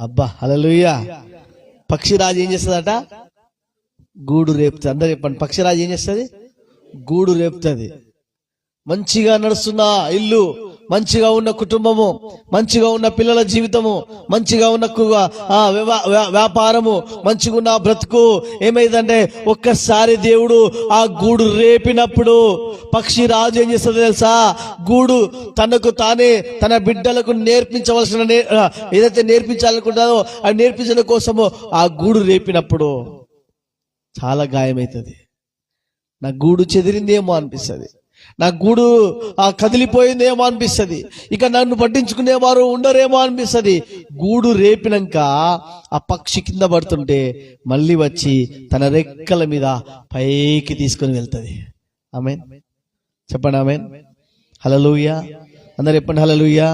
అబ్బా హల్లెలూయా. పక్షిరాజు ఏం చేస్తుందట? గూడు రేపుతుంది. అందరు చెప్పండి పక్షిరాజు ఏం చేస్తుంది? గూడు రేపుతుంది. మంచిగా నడుస్తున్నా ఇల్లు. మంచిగా ఉన్న కుటుంబము మంచిగా ఉన్న పిల్లల జీవితము మంచిగా ఉన్న ఆ, వ్యవ- వ్యా- వ్యాపారము మంచిగా ఉన్న బ్రతుకు. ఏమైందంటే ఒక్కసారి దేవుడు ఆ గూడు రేపినప్పుడు పక్షి రాజు ఏం చేస్తుంది తెలుసా? గూడు తనకు తానే తన బిడ్డలకు నేర్పించవలసిన ఏదైతే నేర్పించాలనుకుంటారో అది నేర్పించడం కోసము ఆ గూడు రేపినప్పుడు చాలా గాయమవుతుంది నా గూడు చెదిరిందేమో అనిపిస్తుంది. నా గూడు ఆ కదిలిపోయిందేమో అనిపిస్తుంది. ఇక నన్ను పట్టించుకునేవారు ఉండరేమో అనిపిస్తుంది. గూడు రేపినాక ఆ పక్షి కింద పడుతుంటే మళ్ళీ వచ్చి తన రెక్కల మీద పైకి తీసుకొని వెళ్తుంది. ఆమె చెప్పండి ఆమె హలలుయ్యా అందరు చెప్పండి హలలుయ్యా